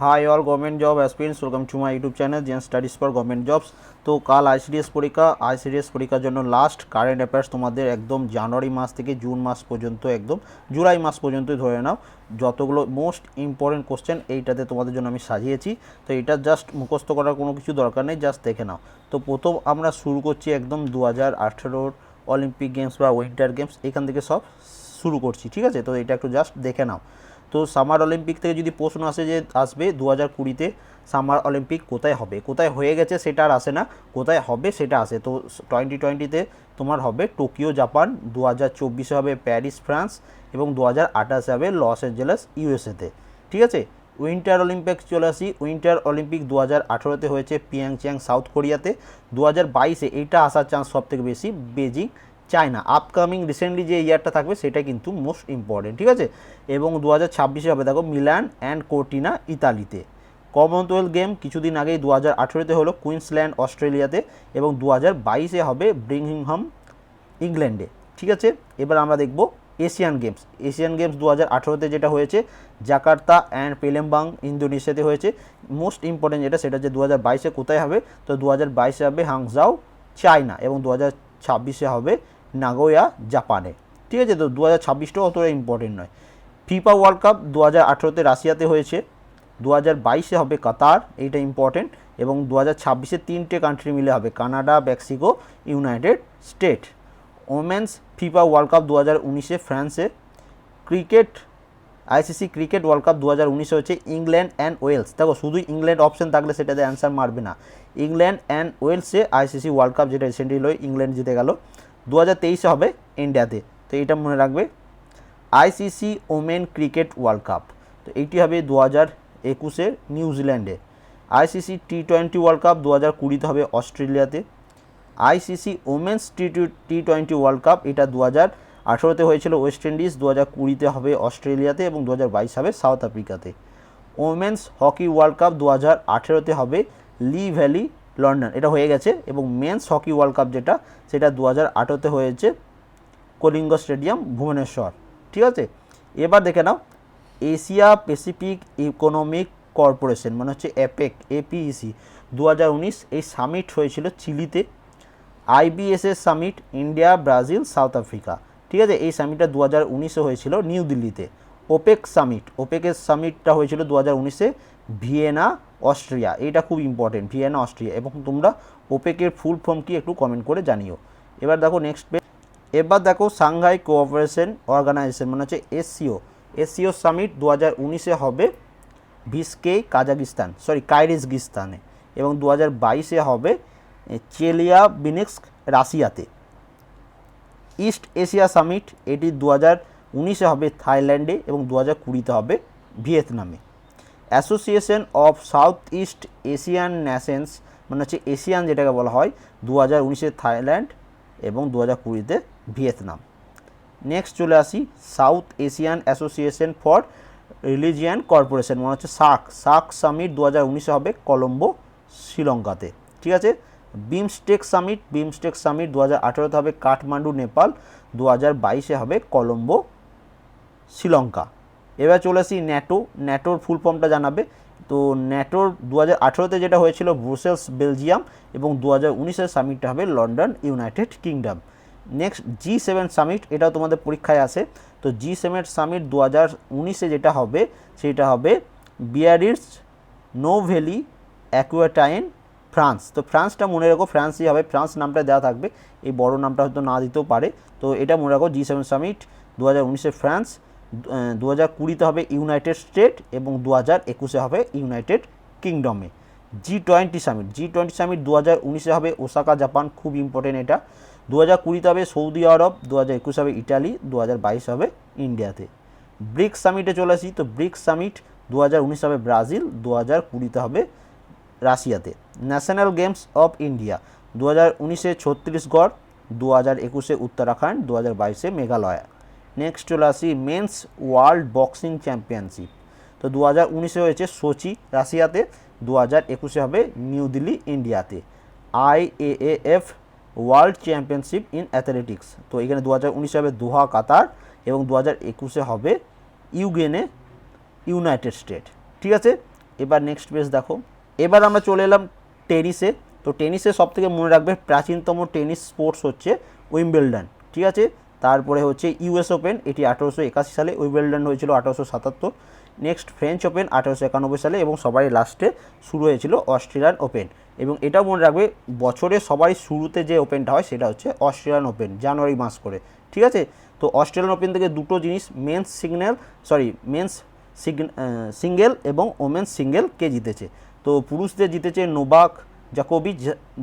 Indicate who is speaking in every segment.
Speaker 1: Hi all government job aspirants welcome to my YouTube channel Gen studies for government jobs তো কাল ICDS পরীক্ষা ICDS পরীক্ষার জন্য last current affairs তোমাদের একদম জানুয়ারি মাস থেকে জুন মাস পর্যন্ত একদম জুলাই মাস পর্যন্তই ধরে নাও। যতগুলো মোস্ট ইম্পর্টেন্ট কোশ্চেন এইটাতে তোমাদের জন্য আমি সাজিয়েছি। তো এটা জাস্ট মুখস্থ করার কোনো কিছু দরকার নেই জাস্ট দেখে নাও। তো প্রথম আমরা শুরু করছি একদম দু হাজার আঠেরোর অলিম্পিক গেমস বা উইন্টার গেমস এখান থেকে সব শুরু করছি, ঠিক আছে? তো এটা একটু জাস্ট দেখে নাও। তো সামার অলিম্পিক থেকে যদি প্রশ্ন আসে যে আসবে দু হাজার কুড়িতে, সামার অলিম্পিক কোথায় হবে? কোথায় হয়ে গেছে সেটা আর আসে না। কোথায় হবে সেটা আসে। তো টোয়েন্টি টোয়েন্টিতে তোমার হবে টোকিও, জাপান দু হাজার চব্বিশে হবে প্যারিস, ফ্রান্স এবং দু হাজার আঠাশে হবে লস অ্যাঞ্জেলেস, ইউএসএতে। ঠিক আছে? উইন্টার অলিম্পিক চলে আসি। উইন্টার অলিম্পিক দু হাজার আঠেরোতে হয়েছে পিয়াংচিয়াং সাউথ কোরিয়াতে। দু হাজার বাইশে এইটা আসার চান্স সব থেকে বেশি। Beijing China. আপকামিং রিসেন্টলি যে ইয়ারটা থাকবে, সেটা কিন্তু মোস্ট ইম্পর্টেন্ট ঠিক আছে? এবং দু হাজার ছাব্বিশে হবে, দেখো, মিলান অ্যান্ড কোর্টিনা ইতালিতে। কমনওয়েলথ গেম কিছুদিন আগেই দু হাজার আঠেরোতে হলো কুইন্সল্যান্ড অস্ট্রেলিয়াতে এবং দু হাজার বাইশে হবে ব্রিংহিংহাম ইংল্যান্ডে ঠিক আছে? এবার আমরা দেখব এশিয়ান গেমস এশিয়ান গেমস দু হাজার আঠেরোতে যেটা হয়েছে, জাকার্তা অ্যান্ড পেলেমবাং ইন্দোনেশিয়াতে হয়েছে। মোস্ট ইম্পর্টেন্ট যেটা, সেটা যে দু হাজার বাইশে কোথায় হবে? তো দু হাজার বাইশে হবে হাংজাও, চায়না এবং দু হাজার ছাব্বিশে হবে নাগোয়া, জাপানে। ঠিক আছে তো দু হাজার ছাব্বিশটাও অতটা ইম্পর্টেন্ট নয়। ফিফা ওয়ার্ল্ড কাপ দু হাজার আঠেরোতে রাশিয়াতে হয়েছে দু হাজার বাইশে হবে কাতার, এইটা ইম্পর্টেন্ট এবং দু হাজার ছাব্বিশে তিনটে কান্ট্রি মিলে হবে, Canada, Mexico, United State. Women's FIFA world cup দু হাজার উনিশে ফ্রান্সে, cricket, ICC cricket world cup দু হাজার উনিশে হচ্ছে ইংল্যান্ড অ্যান্ড ওয়েলস। দেখো শুধু ইংল্যান্ড অপশন থাকলে সেটাতে অ্যান্সার মারবে না। ইংল্যান্ড অ্যান্ড ওয়েলসে আইসিসি ওয়ার্ল্ড কাপ যেটা রিসেন্টলি হলো ইংল্যান্ড জিতে গেল। দু হাজার তেইশে হবে ইন্ডিয়াতে। তো এটা মনে রাখবে। ICC women cricket world cup. তো এইটি হবে দু হাজার একুশে নিউজিল্যান্ডে। ICC T twenty world cup দু হাজার কুড়িতে হবে অস্ট্রেলিয়াতে। ICC women's T T twenty world cup, এটা দু হাজার আঠেরোতে হয়েছিল ওয়েস্ট ইন্ডিজ দু হাজার কুড়িতে হবে অস্ট্রেলিয়াতে এবং দু হাজার বাইশ হবে সাউথ আফ্রিকাতে। ওমেন্স হকি ওয়ার্ল্ড কাপ দু হাজার আঠেরোতে হবে লি ভ্যালি, লন্ডন। এটা হয়ে গেছে এবং মেন্স হকি ওয়ার্ল্ড কাপ যেটা, সেটা দু হাজার হয়েছে কলিঙ্গ স্টেডিয়াম, ভুবনেশ্বর। ঠিক আছে? এবার দেখে নাও, এশিয়া প্যাসিফিক ইকোনমিক কর্পোরেশন মানে হচ্ছে অ্যাপেক এপিইসি দু হাজার উনিশ এই সামিট হয়েছিল চিলিতে। IBSS summit India, Brazil, South Africa. ঠিক আছে? এই সামিটটা দু হাজার হয়েছিল নিউ দিল্লিতে। ওপেক সামিট, ওপেকের সামিটটা হয়েছিল দু হাজার উনিশে। Vienna, Austria. এটা খুব ইম্পর্টেন্ট ভিয়েনা, অস্ট্রিয়া। এবং তোমরা ওপেকের ফুল ফর্ম কি একটু কমেন্ট করে জানিও। এবার দেখো নেক্সট পেজ এবার দেখো সাংহাই কোঅপারেশন অর্গানাইজেশন মানে হচ্ছে এসসিও এসসিও সামিট দু হাজার উনিশে হবে ভিসকে কাজাকিস্তান সরি কাইরিজগিস্তানে। এবং দু হাজার বাইশে হবে চেলিয়া বিনিক্স রাশিয়াতে ইস্ট এশিয়া সামিট এটি দু হাজার উনিশে হবে থাইল্যান্ডে এবং দু হাজার কুড়িতে হবে ভিয়েতনামে। Association of South East Asian nations মানে হচ্ছে এশিয়ান যেটাকে বলা হয় দু হাজার উনিশে থাইল্যান্ড এবং দু হাজার কুড়িতে ভিয়েতনাম। নেক্সট চলে আসি, South Asian association for religion corporation মানে হচ্ছে সাক সাক সামিট দু হাজার উনিশে হবে কলম্বো, শ্রীলঙ্কাতে। ঠিক আছে? বিমস্টেক সামিট বিমস্টেক সামিট দু হাজার আঠেরোতে হবে কাঠমান্ডু, নেপাল দু হাজার বাইশে হবে কলম্বো, শ্রীলঙ্কা। এবার চলে আসি ন্যাটো, ন্যাটোর ফুল ফর্মটা জানাবে। তো ন্যাটোর দু হাজার আঠেরোতে যেটা হয়েছিল ব্রুসেলস বেলজিয়াম এবং দু হাজার উনিশের সামিটটা হবে London United Kingdom next G seven summit এটাও তোমাদের পরীক্ষায় আসে তো জি সেভেন সামিট দু হাজার উনিশে যেটা হবে, সেটা হবে Biarritz Nouvelle Aquitaine France তো ফ্রান্সটা মনে রাখো ফ্রান্সই হবে। ফ্রান্স নামটা দেওয়া থাকবে। এই বড় নামটা হয়তো না দিতেও পারে। তো এটা মনে রাখো জি সেভেন সামিট দু হাজার উনিশে ফ্রান্স দু হাজার কুড়িতে হবে ইউনাইটেড স্টেট এবং দু হাজার একুশে হবে United কিংডমে। G twenty summit, G twenty summit দু হাজার উনিশে হবে ওসাকা, জাপান, খুব ইম্পর্টেন্ট এটা। দু হাজার কুড়িতে হবে সৌদি আরব দু হাজার একুশে হবে ইটালি দু হাজার বাইশ হবে ইন্ডিয়াতে। ব্রিক্স সামিটে চলে আসি, তো ব্রিক্স সামিট দু হাজার উনিশ হবে ব্রাজিল দু হাজার কুড়িতে হবে রাশিয়াতে। ন্যাশনাল গেমস অফ ইন্ডিয়া দু হাজার উনিশে ছত্তিশগড় দু হাজার একুশে উত্তরাখণ্ড দু হাজার বাইশে মেঘালয়া। নেক্সট চলে আসি মেন্স ওয়ার্ল্ড বক্সিং চ্যাম্পিয়নশিপ তো দু হাজার উনিশে হয়েছে সোচি, রাশিয়াতে। দু হাজার একুশে হবে নিউ দিল্লি, ইন্ডিয়াতে। IAAF world championship in athletics তো এখানে দু হাজার উনিশে হবে দোহা, কাতার এবং দু হাজার একুশে হবে ইউগেনে, ইউনাইটেড স্টেট। ঠিক আছে? এবার নেক্সট পেজ দেখো। এবার আমরা চলে এলাম টেনিসে। তো টেনিসে সব থেকে মনে রাখবে প্রাচীনতম টেনিস স্পোর্টস হচ্ছে উইম্বেলডন। ঠিক আছে? তারপরে হচ্ছে ইউএস ওপেন, এটি আঠারোশো একাশি সালে উইম্বেলডন হয়েছিল আঠারোশো সাতাত্তর। নেক্সট ফ্রেঞ্চ ওপেন, আঠারোশো একানব্বই সালে এবং সবারই লাস্টে শুরু হয়েছিল অস্ট্রেলিয়ান ওপেন। এবং এটাও মনে রাখবে, বছরে সবারই শুরুতে যে ওপেনটা হয় সেটা হচ্ছে অস্ট্রেলিয়ান ওপেন, জানুয়ারি মাস করে। ঠিক আছে? তো অস্ট্রেলিয়ান ওপেন থেকে দুটো জিনিস, men's signal, sorry, men's single এবং ওমেন্স সিঙ্গেল কে জিতেছে? তো পুরুষদের জিতেছে নোবাক জাকোবিচ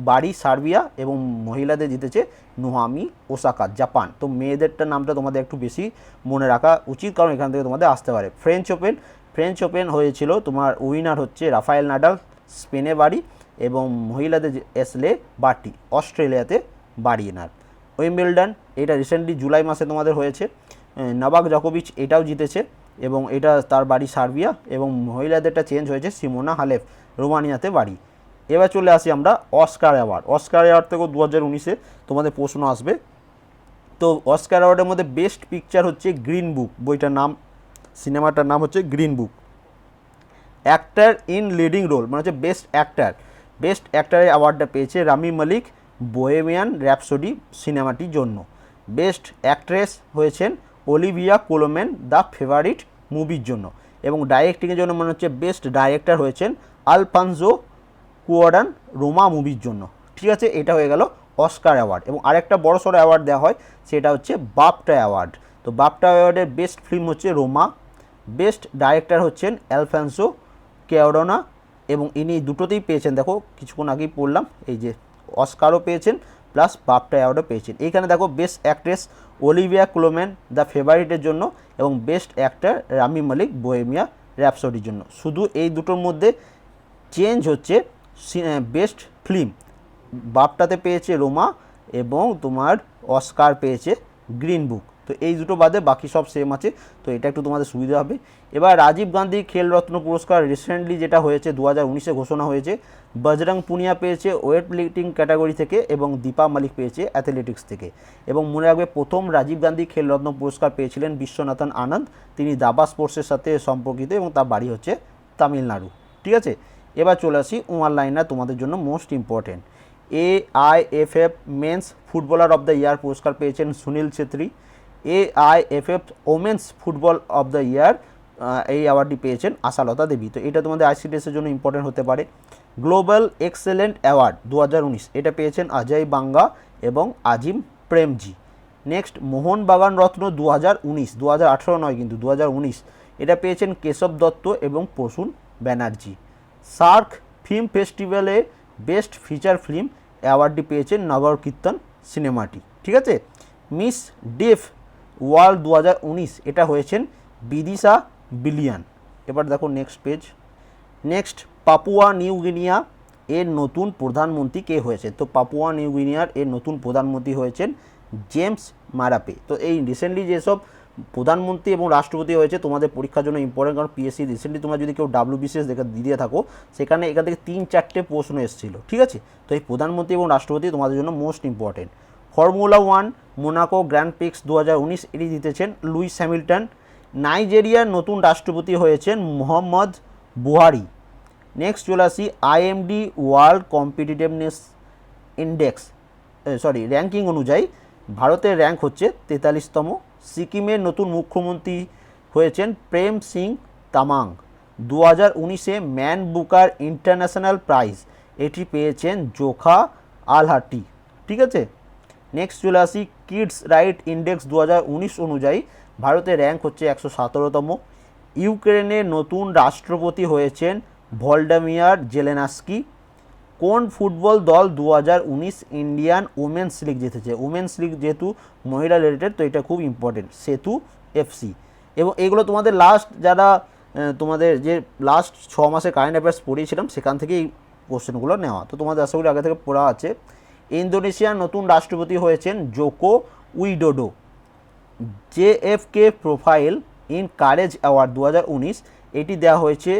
Speaker 1: বাড়ি সার্বিয়া এবং মহিলাদের জিতেছে নোহামি, ওসাকা, জাপান। তো মেয়েদেরটার নামটা তোমাদের একটু বেশি মনে রাখা উচিত, কারণ এখান থেকে তোমাদের আসতে পারে। ফ্রেঞ্চ ওপেন ফ্রেঞ্চ ওপেন হয়েছিল তোমার উইনার হচ্ছে রাফায়েল নাডাল, স্পেনে বাড়ি এবং মহিলাদের এসলে বাটি, অস্ট্রেলিয়াতে বাড়ি এনার। উইম্বেলডন, এটা রিসেন্টলি জুলাই মাসে তোমাদের হয়েছে। নবাক জকোভিচ এটাও জিতেছে এবং এটা তার বাড়ি সার্বিয়া এবং মহিলাদেরটা চেঞ্জ হয়েছে সিমোনা হালেফ, রোমানিয়াতে বাড়ি এবার চলে আসি আমরা অস্কার অ্যাওয়ার্ড। অস্কার অ্যাওয়ার্ড থেকেও দু হাজার উনিশে তোমাদের প্রশ্ন আসবে। তো অস্কার অ্যাওয়ার্ডের মধ্যে বেস্ট পিকচার হচ্ছে গ্রিন বুক, বইটার নাম, সিনেমাটার নাম হচ্ছে Green Book. Actor in leading role মানে হচ্ছে বেস্ট অ্যাক্টার। বেস্ট অ্যাক্টারের অ্যাওয়ার্ডটা পেয়েছে রামি মালিক বোয়েমিয়ান র্যাপসোডি সিনেমাটির জন্য। বেস্ট অ্যাক্ট্রেস হয়েছেন অলিভিয়া কোলোমেন দ্য ফেভারিট মুভির জন্য। এবং ডাইরেক্টিংয়ের জন্য মনে হচ্ছে বেস্ট ডাইরেক্টর হয়েছেন আলফানজো কুয়াডান রোমা মুভির জন্য। ঠিক আছে? এটা হয়ে গেল অস্কার অ্যাওয়ার্ড এবং আরেকটা বড় সড়ো অ্যাওয়ার্ড দেওয়া হয়, সেটা হচ্ছে বাপটা অ্যাওয়ার্ড। তো বাপটা অ্যাওয়ার্ডের বেস্ট ফিল্ম হচ্ছে রোমা, বেস্ট ডাইরেক্টর হচ্ছেন অ্যালফান্সো কেওরোনা এবং ইনি দুটোতেই পেয়েছেন। দেখো, কিছুক্ষণ আগেই পড়লাম, এই যে অস্কারও পেয়েছেন প্লাস বাপটা অ্যাওয়ার্ডও পেয়েছেন। এইখানে দেখো, best actress Olivia Colman the ফেভারিটের জন্য এবং best actor Rami Malek Bohemian র্যাপসোডির জন্য। শুধু এই দুটোর মধ্যে চেঞ্জ হচ্ছে বেস্ট ফিল্ম। বাপটাতে পেয়েছে রোমা এবং তোমার অস্কার পেয়েছে গ্রিন বুক। তো এই দুটো বাদে বাকি সব সেম আছে। তো এটা একটু তোমাদের সুবিধা হবে। এবার রাজীব গান্ধী খেলরত্ন পুরস্কার রিসেন্টলি যেটা হয়েছে দু হাজার উনিশে ঘোষণা হয়েছে। বজরং পুনিয়া পেয়েছে ওয়েট লিফটিং ক্যাটাগরি থেকে এবং দীপা মালিক পেয়েছে অ্যাথলেটিক্স থেকে। এবং মনে রাখবে প্রথম রাজীব গান্ধী খেলরত্ন পুরস্কার পেয়েছিলেন বিশ্বনাথন আনন্দ। তিনি দাবা স্পোর্টসের সাথে সম্পর্কিত এবং তার বাড়ি হচ্ছে তামিলনাড়ু। ঠিক আছে? এবার চলে আসি ওয়ান লাইনার তোমাদের জন্য most important A I F F men's footballer of the year পুরস্কার পেয়েছেন Sunil Chhetri. A I F F women's football of the year এই অ্যাওয়ার্ডটি পেয়েছেন আশালতা দেবী। তো এটা তোমাদের আইসিডিএসের জন্য ইম্পর্টেন্ট হতে পারে। গ্লোবাল এক্সেলেন্ট অ্যাওয়ার্ড দু হাজার উনিশ, এটা পেয়েছেন অজয় বাঙ্গা এবং আজিম প্রেমজি। নেক্সট মোহনবাগান রত্ন দু হাজার উনিশ দু নয় কিন্তু দু হাজার উনিশ, এটা পেয়েছেন কেশব দত্ত এবং প্রসূন ব্যানার্জি। সার্ক ফিল্ম ফেস্টিভ্যালে বেস্ট ফিচার ফিল্ম অ্যাওয়ার্ডটি পেয়েছেন নগর কীর্তন সিনেমাটি। ঠিক আছে? মিস ডেফ ওয়ার্ল্ড দু হাজার উনিশ, এটা হয়েছেন বিদিশা বিলিয়ান। এবার দেখো next page next Papua New Guinea এর নতুন প্রধানমন্ত্রী কে হয়েছে? তো পাপুয়া নিউ গিনিয়ার এর নতুন প্রধানমন্ত্রী হয়েছেন জেমস মারাপে। তো এই রিসেন্টলি যেসব প্রধানমন্ত্রী এবং রাষ্ট্রপতি হয়েছে তোমাদের পরীক্ষার জন্য ইম্পর্টেন্ট কারণ পিএসসি রিসেন্টলি তোমরা যদি কেউ ডাব্লিউ বিসিএস দেখে দিয়ে থাকো, সেখানে এখান থেকে তিন চারটে প্রশ্ন এসেছিল, ঠিক আছে? তো এই প্রধানমন্ত্রী এবং রাষ্ট্রপতি তোমাদের জন্য most important formula one Monaco grand prix দু হাজার উনিশ, এটি জিতেছেন লুইস হ্যামিল্টন নাইজেরিয়ার নতুন রাষ্ট্রপতি হয়েছেন মোহাম্মদ বুহারি। নেক্সট চলে আসি IMD world competitiveness index sorry ranking অনুযায়ী। ভারতের র্যাঙ্ক হচ্ছে তেতাল্লিশতম। সিকিমের নতুন মুখ্যমন্ত্রী হয়েছেন প্রেম সিং তামাং। দু হাজার উনিশে ম্যান বুকার ইন্টারন্যাশনাল প্রাইজ এটি পেয়েছেন জোখা আলহাটি। ঠিক আছে? নেক্সট চলে আসি কিডস রাইট ইন্ডেক্স দু হাজার উনিশ অনুযায়ী। ভারতের র্যাঙ্ক হচ্ছে একশো সতেরোতম। ইউক্রেনের নতুন রাষ্ট্রপতি হয়েছেন ভলডামিয়ার জেলেনাস্কি। কোন ফুটবল দল দু হাজার উনিশ ইন্ডিয়ান উমেন্স লিগ জিতেছে? উমেন্স লিগ যেহেতু মহিলা রিলেটেড, তো এটা খুব ইম্পর্টেন্ট সেতু এফসি এবং এগুলো তোমাদের লাস্ট যারা তোমাদের যে লাস্ট ছ মাসে কারেন্ট অ্যাফেয়ার্স পড়িয়েছিলাম, সেখান থেকে এই কোশ্চেনগুলো নেওয়া। তো তোমাদের আশা করি আগে থেকে পড়া আছে। ইন্দোনেশিয়ার নতুন রাষ্ট্রপতি হয়েছেন Joko Widodo. JFK profile in courage award দু হাজার উনিশ, এটি দেওয়া হয়েছে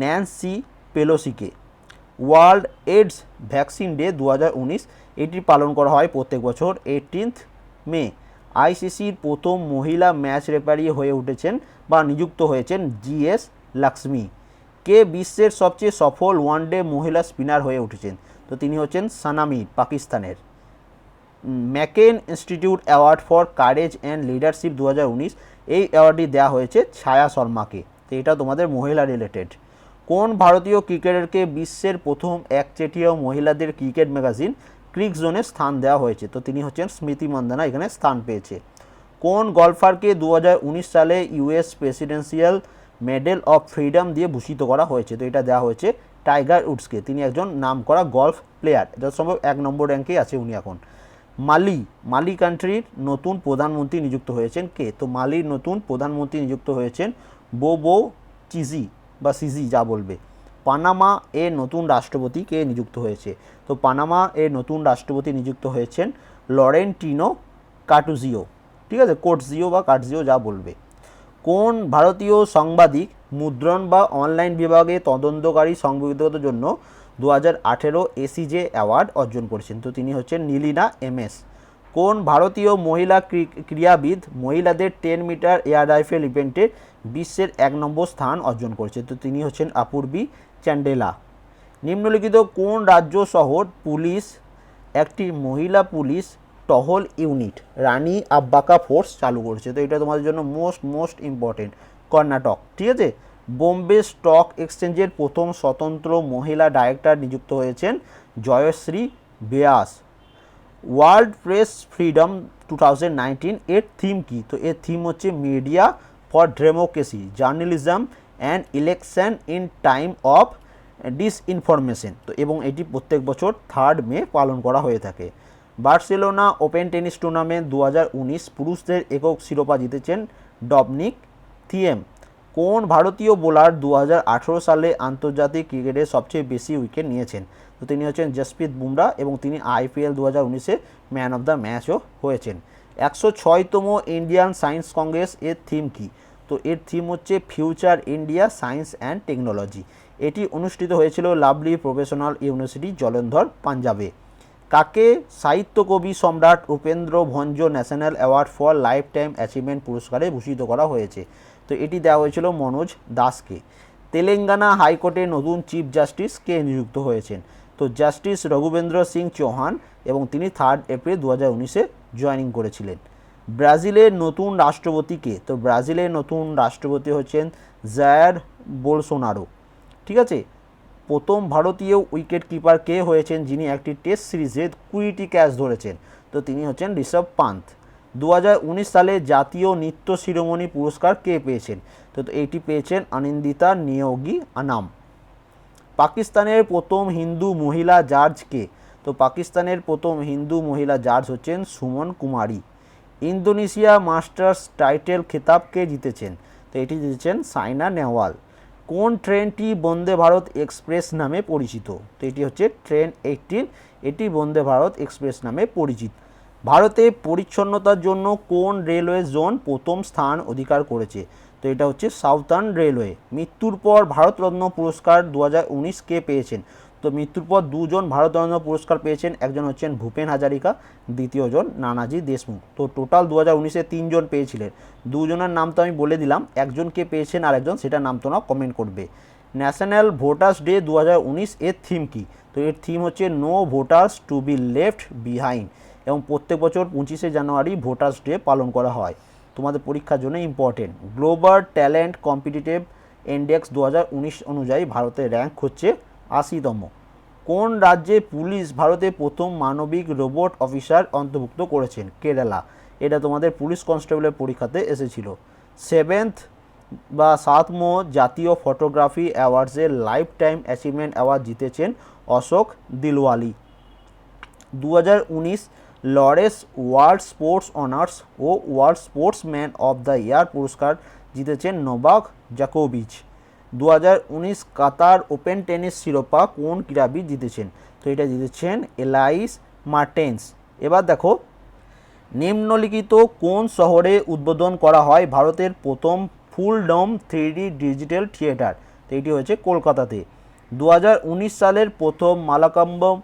Speaker 1: ন্যান্সি পেলোসিকে। ওয়ার্ল্ড এইডস ভ্যাকসিন ডে দু হাজার উনিশ, এটি পালন করা হয় প্রত্যেক বছর এইটিনথ মে আইসিসির প্রথম মহিলা ম্যাচ রেফারি হয়ে উঠেছেন বা নিযুক্ত হয়েছেন জিএস লক্ষ্মী কে বিশ্বের সবচেয়ে সফল ওয়ানডে মহিলা স্পিনার হয়ে উঠেছেন? তো তিনি হচ্ছেন সানামি, পাকিস্তানের। McCain institute award for courage and leadership দু হাজার উনিশ, এই অ্যাওয়ার্ডটি দেওয়া হয়েছে ছায়া শর্মাকে। তো এটা তোমাদের মহিলা রিলেটেড কোন ভারতীয় ক্রিকেটারকে বিশ্বের প্রথম একচেটিয়া মহিলাদের ক্রিকেট ম্যাগাজিন ক্রিক জোনে স্থান দেওয়া হয়েছে? তো তিনি হচ্ছেন স্মৃতি মান্দানা, এখানে স্থান পেয়েছে। কোন গলফারকে দু হাজার উনিশ সালে US presidential medal of freedom দিয়ে ভূষিত করা হয়েছে? তো এটা দেওয়া হয়েছে টাইগার উডসকে। তিনি একজন নাম করা গলফ প্লেয়ার, এটা সম্ভব এক নম্বর র্যাঙ্কেই আছে উনি এখন। মালি মালি কান্ট্রির নতুন প্রধানমন্ত্রী নিযুক্ত হয়েছেন কে? তো মালির নতুন প্রধানমন্ত্রী নিযুক্ত হয়েছেন বোবো চিজি। বা সিজি যা বলবে। পানামা এর নতুন রাষ্ট্রপতি কে নিযুক্ত হয়েছে। তো পানামা এর নতুন রাষ্ট্রপতি নিযুক্ত হয়েছেন লরেন্টিনো কাটুজিও। ঠিক আছে? কোটজিও বা কাটজিও যা বলবে। কোন ভারতীয় সাংবাদিক মুদ্রণ বা অনলাইন বিভাগে তদন্তকারী সংবিধিগত জন্য দু হাজার আঠেরো এসিজে অ্যাওয়ার্ড অর্জন করেছেন? তো তিনি হচ্ছেন নীলিনা এমএস। কোন ভারতীয় মহিলা ক্রি- ক্রীড়াবিদ মহিলাদের টেন মিটার এয়ার রাইফেল ইভেন্টে বিশ্বের এক নম্বর স্থান অর্জন করেছে। তো তিনি হচ্ছেন অপূর্বী চ্যান্ডেলা। নিম্নলিখিত কোন রাজ্য শহর পুলিশ, একটি মহিলা পুলিশ টহল ইউনিট, রানী আব্বাকা ফোর্স চালু করেছে? তো এটা তোমাদের জন্য মোস্ট মোস্ট ইম্পর্টেন্ট, কর্ণাটক। ঠিক আছে? বোম্বে স্টক এক্সচেঞ্জের প্রথম স্বতন্ত্র মহিলা ডাইরেক্টর নিযুক্ত হয়েছেন Jayashree Vyas. World press freedom two thousand nineteen এর থিম কি? তো এর থিম হচ্ছে media for democracy journalism and election in time of disinformation তো এবং এটি প্রত্যেক বছর থার্ড মে পালন করা হয়ে থাকে। বার্সেলোনা ওপেন টেনিস টুর্নামেন্ট দু হাজার উনিশ পুরুষদের একক শিরোপা জিতেছেন ডবনিক থিয়েম। কোন ভারতীয় বোলার দু হাজার আঠেরো সালে আন্তর্জাতিক ক্রিকেটে সবচেয়ে বেশি উইকেট নিয়েছেন? তো তিনি হচ্ছেন জসপ্রীত বুমরা এবং তিনি আইপিএল দু হাজার উনিশে ম্যান অফ দ্য ম্যাচও হয়েছেন। একশো ছয়তম ইন্ডিয়ান সায়েন্স কংগ্রেস এর থিম কি? তো এর থিম হচ্ছে future India science and technology এটি অনুষ্ঠিত হয়েছিল লাভলি প্রফেশনাল ইউনিভার্সিটি জলন্ধর, পাঞ্জাবে। কাকে? সাহিত্য কবি সম্রাট Upendra Bhanja national award for lifetime achievement পুরস্কারে ভূষিত করা হয়েছে। তো এটি দেওয়া হয়েছিল মনোজ দাসকে। তেলেঙ্গানা হাইকোর্টে নতুন চিফ জাস্টিস কে নিযুক্ত হয়েছেন? তো জাস্টিস রঘুবেন্দ্র সিং চৌহান এবং তিনি থার্ড এপ্রিল দু হাজার উনিশে জয়েনিং করেছিলেন। ব্রাজিলের নতুন রাষ্ট্রপতি কে তো ব্রাজিলের নতুন রাষ্ট্রপতি হচ্ছেন জায়ার বোলসোনারো। ঠিক আছে? প্রথম ভারতীয় উইকেট কিপার কে হয়েছেন যিনি একটি টেস্ট সিরিজে কুড়িটি ক্যাচ ধরেছেন, তো তিনি হচ্ছেন ঋষভ পান্ত দু সালে জাতীয় নৃত্য শিরোমণি পুরস্কার কে পেয়েছেন? তো এটি পেয়েছেন আনন্দিতা নিয়োগী আনাম। পাকিস্তানের প্রথম হিন্দু মহিলা জার্জ কে? তো পাকিস্তানের প্রথম হিন্দু মহিলা জার্জ হচ্ছেন Suman Kumari. Indonesia masters title খেতাবকে জিতেছেন। তো এটি জিতেছেন সাইনা নেহওয়াল। কোন ট্রেনটি বন্দে ভারত এক্সপ্রেস নামে পরিচিত? তো এটি হচ্ছে ট্রেন এইটিন এটি বন্দে ভারত এক্সপ্রেস নামে পরিচিত। ভারতে পরিচ্ছন্নতার জন্য কোন রেলওয়ে জোন প্রথম স্থান অধিকার করেছে? তো এটা হচ্ছে সাউথার্ন রেলওয়ে। মৃত্যুর পর ভারতরত্ন পুরস্কার দু হাজার উনিশ কে পেয়েছেন। তো মৃত্যুর পর দুজন ভারতরত্ন পুরস্কার পেয়েছেন। একজন হচ্ছেন ভূপেন হাজারিকা দ্বিতীয়জন নানাজি দেশমুখ। তো টোটাল দু হাজার উনিশে তিনজন পেয়েছিলেন। দুজনের নাম তো আমি বলে দিলাম একজনকে পেয়েছেন আর একজন সেটা নাম তো না কমেন্ট করবে। ন্যাশনাল ভোটার্স ডে দু হাজার উনিশ এর থিম কি? তো এর থিম হচ্ছে no voters to be left behind এবং প্রত্যেক বছর পঁচিশে জানুয়ারি ভোটার্স ডে পালন করা হয়। তোমাদের পরীক্ষার জন্য important global talent competitive index দু হাজার উনিশ অনুযায়ী ভারতের র্যাঙ্ক হচ্ছে আশিতম। কোন রাজ্যে পুলিশ ভারতে প্রথম মানবিক রোবট অফিসার অন্তর্ভুক্ত করেছেন? কেরালা। এটা তোমাদের পুলিশ কনস্টেবলের পরীক্ষাতে এসেছিল। সেভেন্থ বা সাতম জাতীয় ফটোগ্রাফি অ্যাওয়ার্ডসের লাইফ টাইম অ্যাচিভমেন্ট অ্যাওয়ার্ড জিতেছেন অশোক দিলওয়ালি। দু Laureus world sports honours O world sportsman of the year পুরস্কার জিতেছেন নোভাক জাকোভিচ। দু হাজার উনিশ কাতার ওপেন টেনিস শিরোপা কোন ক্রীড়াবিদ জিতেছেন? তো এটা জিতেছেন এলাইস মার্টেন্স। এবার দেখো, নিম্নলিখিত কোন শহরে উদ্বোধন করা হয় ভারতের প্রথম full dome three digital theatre? তো এটি হয়েছে কলকাতাতে। দু হাজার উনিশ সালের প্রথম মালাকাম্বম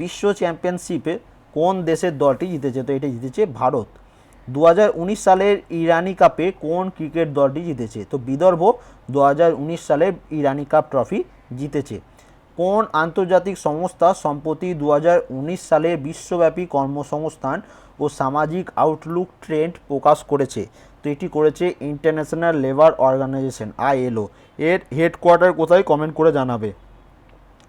Speaker 1: বিশ্ব চ্যাম্পিয়নশিপে কোন দেশের দলটি জিতেছে? তো এটি জিতেছে ভারত। দু হাজার উনিশ সালের ইরানি কাপে কোন ক্রিকেট দলটি জিতেছে? তো বিদর্ভ দু সালের ইরানি কাপ ট্রফি জিতেছে। কোন আন্তর্জাতিক সংস্থা সম্প্রতি দু হাজার উনিশ সালে বিশ্বব্যাপী কর্মসংস্থান ও সামাজিক আউটলুক ট্রেন্ড প্রকাশ করেছে? তো এটি করেছে ইন্টারন্যাশনাল লেবার অর্গানাইজেশন আইএলও এর হেডকোয়ার্টার কোথায়? কমেন্ট করে জানাবে।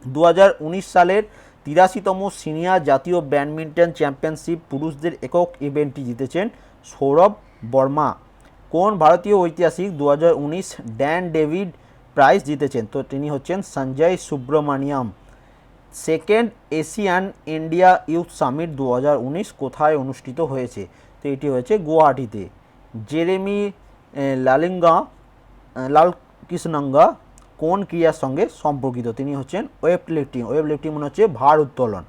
Speaker 1: দু হাজার উনিশ সালের তিরাশিতম সিনিয়র জাতীয় ব্যাডমিন্টন চ্যাম্পিয়নশিপ পুরুষদের একক ইভেন্টটি জিতেছেন সৌরভ বর্মা। কোন ভারতীয় ঐতিহাসিক দু হাজার উনিশ ড্যান ডেভিড প্রাইজ জিতেছেন? তো তিনি হচ্ছেন Sanjay Subramaniam second Asian India youth summit দু হাজার উনিশ কোথায় অনুষ্ঠিত হয়েছে? তো এটি হয়েছে গুয়াহাটিতে। জেরেমি লালিঙ্গা আহ, লাল কৃষ্ণাঙ্গা কোন ক্রিয়ার সঙ্গে সম্পর্কিত? তিনি হচ্ছেন ওয়েব লিফটিং ওয়েব লিফটিং মানে হচ্ছে ভার উত্তোলন।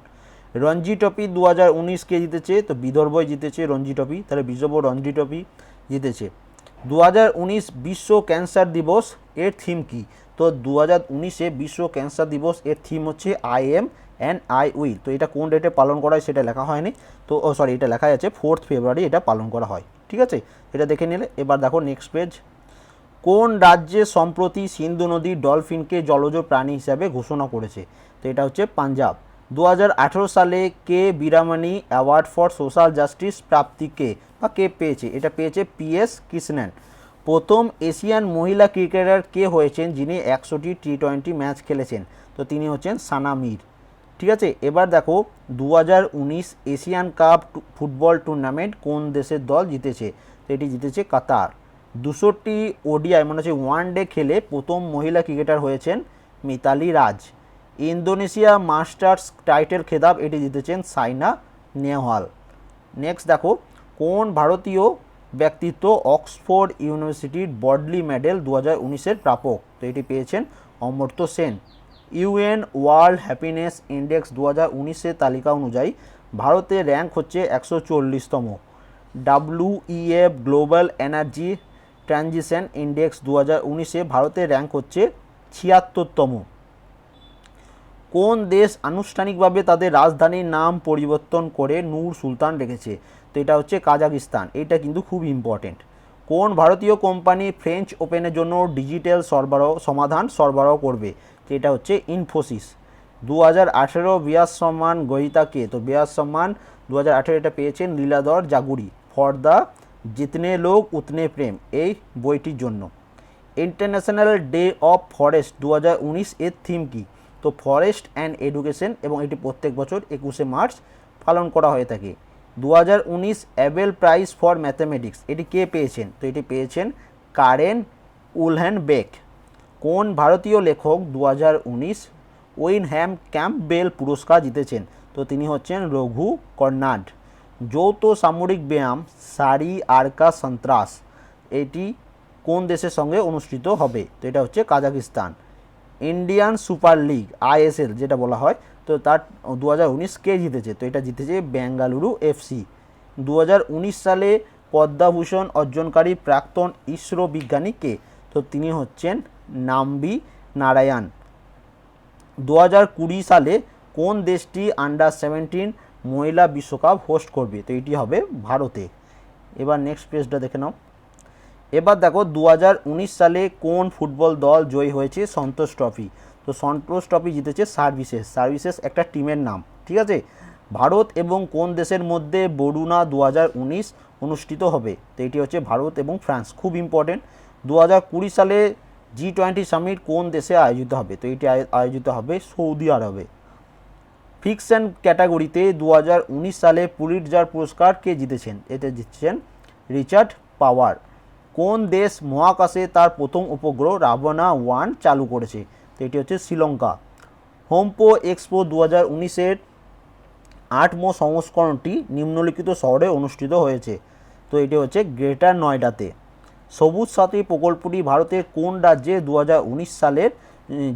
Speaker 1: রঞ্জি ট্রফি দু হাজার উনিশ কে জিতেছে, তো বিদর্ভই জিতেছে রঞ্জি ট্রফি। তাহলে বিদর্ভ রঞ্জি ট্রফি জিতেছে। দু হাজার উনিশ বিশ্ব ক্যান্সার দিবস, এর থিম কি? তো দু হাজার উনিশে বিশ্ব ক্যান্সার দিবস, এর থিম হচ্ছে I am and I will তো এটা কোন ডেটে পালন করা হয় সেটা লেখা হয়নি। তো, ও সরি এটা লেখা আছে ফোর্থ ফেব্রুয়ারি এটা পালন করা হয়। ঠিক আছে? এটা দেখে নিলে। এবার দেখো নেক্সট পেজ কোন রাজ্যে সম্প্রতি সিন্ধু নদী ডলফিনকে জলজ প্রাণী হিসাবে ঘোষণা করেছে? তো এটা হচ্ছে পাঞ্জাব। দু হাজার আঠেরো সালে K Veeramani award for social justice প্রাপ্তিকে বা কে পেয়েছে? এটা পেয়েছে পিএস কৃষ্ণন। প্রথম এশিয়ান মহিলা ক্রিকেটার কে হয়েছেন যিনি একশোটি টি টোয়েন্টি ম্যাচ খেলেছেন? তো তিনি হচ্ছেন সানা মির। ঠিক আছে, এবার দেখো দু হাজার উনিশ এশিয়ান কাপ ফুটবল টুর্নামেন্ট কোন দেশের দল জিতেছে? তো এটি জিতেছে কাতার। দুশোটি ওডিআই মানে হচ্ছে ওয়ান ডে খেলে প্রথম মহিলা ক্রিকেটার হয়েছেন Mithali Raj. Indonesia masters title খেতাব এটি জিতেছেন সাইনা নেহওয়াল। নেক্সট দেখো, কোন ভারতীয় ব্যক্তিত্ব অক্সফোর্ড ইউনিভার্সিটির বডলি মেডেল দু হাজার উনিশের প্রাপক? তো এটি পেয়েছেন Amartya Sen. UN world happiness index দু হাজার উনিশের তালিকা অনুযায়ী ভারতের র্যাঙ্ক হচ্ছে একশো চল্লিশতম। WEF global energy transition index দু হাজার উনিশে ভারতের র্যাঙ্ক হচ্ছে ছিয়াত্তরতম। কোন দেশ আনুষ্ঠানিকভাবে তাদের রাজধানীর নাম পরিবর্তন করে নূর সুলতান রেখেছে? তো এটা হচ্ছে কাজাকিস্তান। এটা কিন্তু খুব ইম্পর্টেন্ট কোন ভারতীয় কোম্পানি ফ্রেঞ্চ ওপেনের জন্য ডিজিটাল সরবরাহ, সমাধান সরবরাহ করবে? এটা হচ্ছে ইনফোসিস দু হাজার আঠেরো বিয়াস সম্মান গ্রহীতাকে তো বিয়াস সম্মান দু হাজার আঠেরো এটা পেয়েছেন লীলাধর জাগুরি। ফর দ্য জিতনে লোক উতনে প্রেম এই বইটির জন্য। ইন্টারন্যাশনাল ডে অফ ফরেস্ট দু হাজার উনিশ এর থিম কি? তো ফরেস্ট অ্যান্ড এডুকেশন এবং এটি প্রত্যেক বছর একুশে মার্চ পালন করা হয়ে থাকে। দু হাজার উনিশ অ্যাবেল প্রাইজ ফর ম্যাথামেটিক্স এটি কে পেয়েছেন? তো এটি পেয়েছেন কারেন উলহ্যান বেক কোন ভারতীয় লেখক দু হাজার উনিশ উইনহ্যাম ক্যাম্পবেল পুরস্কার জিতেছেন? তো তিনি হচ্ছেন রঘু কর্নাড যৌথ সামরিক ব্যায়াম সারি আরকা সন্ত্রাস, এটি কোন দেশের সঙ্গে অনুষ্ঠিত হবে? তো এটা হচ্ছে Kazakhstan. Indian super league, ISL যেটা বলা হয়, তো তার দু হাজার উনিশ কে জিতেছে? তো এটা জিতেছে বেঙ্গালুরু এফসি দু হাজার উনিশ সালে পদ্মাভূষণ অর্জনকারী প্রাক্তন ইসরো বিজ্ঞানী কে? তো তিনি হচ্ছেন নাম্বি নারায়ণ। দু হাজার কুড়ি সালে কোন দেশটি আন্ডার সেভেন্টিন মহিলা বিশ্বকাপ হোস্ট করবে, তো এটি হবে ভারতে। এবার নেক্সট পেজটা দেখে নাও। এবার দেখো দু হাজার উনিশ সালে কোন ফুটবল দল জয়ী হয়েছে সন্তোষ ট্রফি? তো সন্তোষ ট্রফি জিতেছে সার্ভিসেস। সার্ভিসেস একটা টিমের নাম, ঠিক আছে? ভারত এবং কোন দেশের মধ্যে বরুণা দু অনুষ্ঠিত হবে? তো এটি হচ্ছে ভারত এবং ফ্রান্স, খুব ইম্পর্টেন্ট দু হাজার কুড়ি সালে জি টোয়েন্টি সামিট কোন দেশে আয়োজিত হবে? তো এটি আয়- আয়োজিত হবে সৌদি আরবে। ফিকশন ক্যাটাগরিতে দু হাজার উনিশ সালে পুলিটজার পুরস্কার কে জিতেছেন? এতে জিতেছেন রিচার্ড পাওয়ার। কোন দেশ মহাকাশে তার প্রথম উপগ্রহ রাবণা ওয়ান চালু করেছে? তো এটি হচ্ছে শ্রীলঙ্কা। হোমপো এক্সপো দু হাজার উনিশের আটম সংস্করণটি নিম্নলিখিত শহরে অনুষ্ঠিত হয়েছে। তো এটি হচ্ছে গ্রেটার নয়ডাতে। সবুজ সাথী প্রকল্পটি ভারতের কোন রাজ্যে দু হাজার উনিশ সালের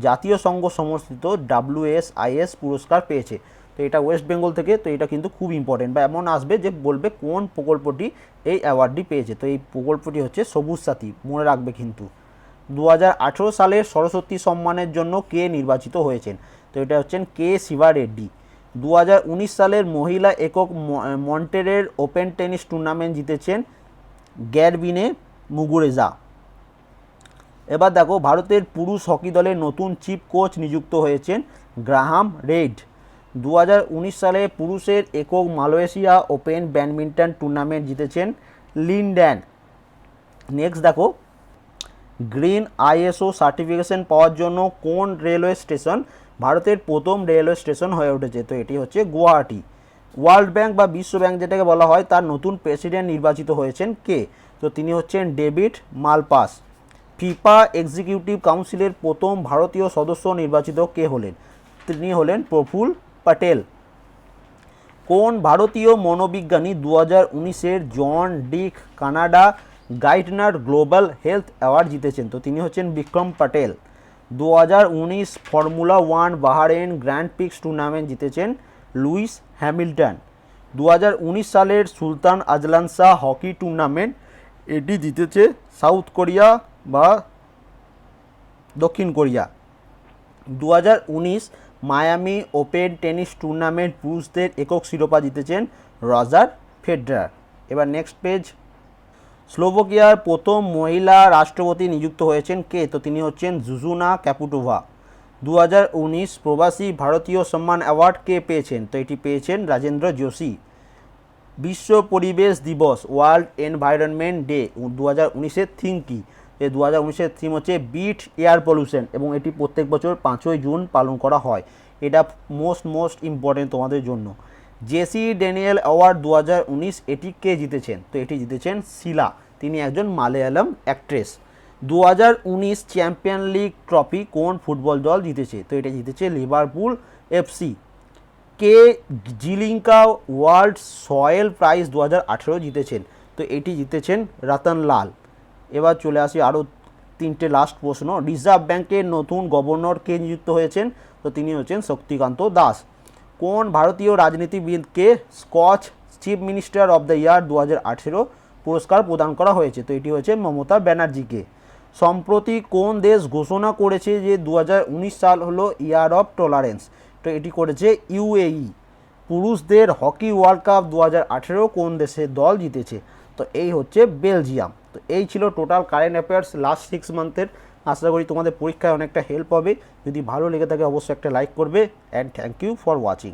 Speaker 1: জাতীয় সংঘ সমর্থিত ডাব্লিউএসআইএস পুরস্কার পেয়েছে। তো এটা ওয়েস্ট বেঙ্গল থেকে, তো এটা কিন্তু খুব ইম্পর্টেন্ট বা এমন আসবে যে বলবে কোন প্রকল্পটি এই অ্যাওয়ার্ডটি পেয়েছে। তো এই প্রকল্পটি হচ্ছে সবুজ সাথী, মনে রাখবে কিন্তু। দু হাজার আঠেরো সালের সরস্বতী সম্মানের জন্য কে নির্বাচিত হয়েছেন? তো এটা হচ্ছেন কে শিবা রেড্ডি দু হাজার উনিশ সালের মহিলা একক মন্টেরের ওপেন টেনিস টুর্নামেন্ট জিতেছেন গ্যারবিনে মুগুরেজা। এবার দেখো, ভারতের পুরুষ হকি দলের নতুন চিফ কোচ নিযুক্ত হয়েছেন গ্রাহাম রেড দু হাজার উনিশ সালে পুরুষের একক মালয়েশিয়া ওপেন ব্যাডমিন্টন টুর্নামেন্ট জিতেছেন লিনড্যান নেক্সট দেখো, গ্রিন আইএসও সার্টিফিকেশন পাওয়ার জন্য কোন রেলওয়ে স্টেশন ভারতের প্রথম রেলওয়ে স্টেশন হয়ে উঠেছে? তো এটি হচ্ছে গুয়াহাটি। ওয়ার্ল্ড ব্যাংক বা বিশ্ব ব্যাংক যেটাকে বলা হয়, তার নতুন প্রেসিডেন্ট নির্বাচিত হয়েছেন কে? তো তিনি হচ্ছেন ডেভিড মালপাস। ফিফা এক্সিকিউটিভ কাউন্সিলের প্রথম ভারতীয় সদস্য নির্বাচিত কে হলেন? তিনি হলেন প্রফুল প্যাটেল কোন ভারতীয় মনোবিজ্ঞানী দু হাজার উনিশের John Dirks Canada Gairdner global health award জিতেছেন? তো তিনি হচ্ছেন বিক্রম প্যাটেল দু হাজার উনিশ formula one Bahrain grand prix tournament জিতেছেন লুইস হ্যামিল্টন। দু হাজার উনিশ সালের Sultan Azlan Shah hockey tournament এটি জিতেছে সাউথ কোরিয়া বা দক্ষিণ কোরিয়া। দু হাজার উনিশ মায়ামি ওপেন টেনিস টুর্নামেন্ট পুরুষদের একক শিরোপা জিতেছেন রজার ফেডরার। এবার নেক্সট পেজ স্লোভাকিয়ার প্রথম মহিলা রাষ্ট্রপতি নিযুক্ত হয়েছেন কে? তো তিনি হচ্ছেন জুজুনা ক্যাপুটোভা। দু হাজার উনিশ প্রবাসী ভারতীয় সম্মান অ্যাওয়ার্ড কে পেয়েছেন? তো এটি পেয়েছেন রাজেন্দ্র যোশী। বিশ্ব পরিবেশ দিবস ওয়ার্ল্ড এনভায়রনমেন্ট ডে দু হাজার উনিশের থিম কী? এই দু হাজার উনিশের থিম হচ্ছে বিট এয়ার পলিউশন এবং এটি প্রত্যেক বছর পাঁচই জুন পালন করা হয়। এটা মোস্ট মোস্ট ইম্পর্টেন্ট তোমাদের জন্য। জেসি ড্যানিয়েল অ্যাওয়ার্ড দু হাজার উনিশ এটি কে জিতেছেন? তো এটি জিতেছেন শিলা। তিনি একজন মালয়ালম অ্যাক্ট্রেস দু হাজার উনিশ চ্যাম্পিয়ন লিগ ট্রফি কোন ফুটবল দল জিতেছে? তো এটা জিতেছে লিভারপুল এফসি কে জিলিঙ্কা ওয়ার্ল্ড সয়েল প্রাইজ দু হাজার আঠেরো জিতেছেন। তো এটি জিতেছেন রতন লাল। এবার চলে আসি আরও তিনটে লাস্ট প্রশ্ন। রিজার্ভ ব্যাংকের নতুন গভর্নর কে নিযুক্ত হয়েছেন? তো তিনি হচ্ছেন শক্তিকান্ত দাস। কোন ভারতীয় রাজনীতিবিদকে Skoch chief minister of the year দু হাজার আঠেরো পুরস্কার প্রদান করা হয়েছে? তো এটি হয়েছে মমতা ব্যানার্জিকে। সম্প্রতি কোন দেশ ঘোষণা করেছে যে দু হাজার উনিশ সাল হলো ইয়ার অফ টলারেন্স তো এটি করেছে ইউএই পুরুষদের হকি ওয়ার্ল্ড কাপ দু হাজার আঠেরো কোন দেশের দল জিতেছে? তো এই হচ্ছে বেলজিয়াম। তো এই ছিল total current affairs last six মান্থের আশা করি তোমাদের পরীক্ষায় অনেকটা হেল্প হবে। যদি ভালো লেগে থাকে অবশ্যই একটা লাইক করবে। And thank you for watching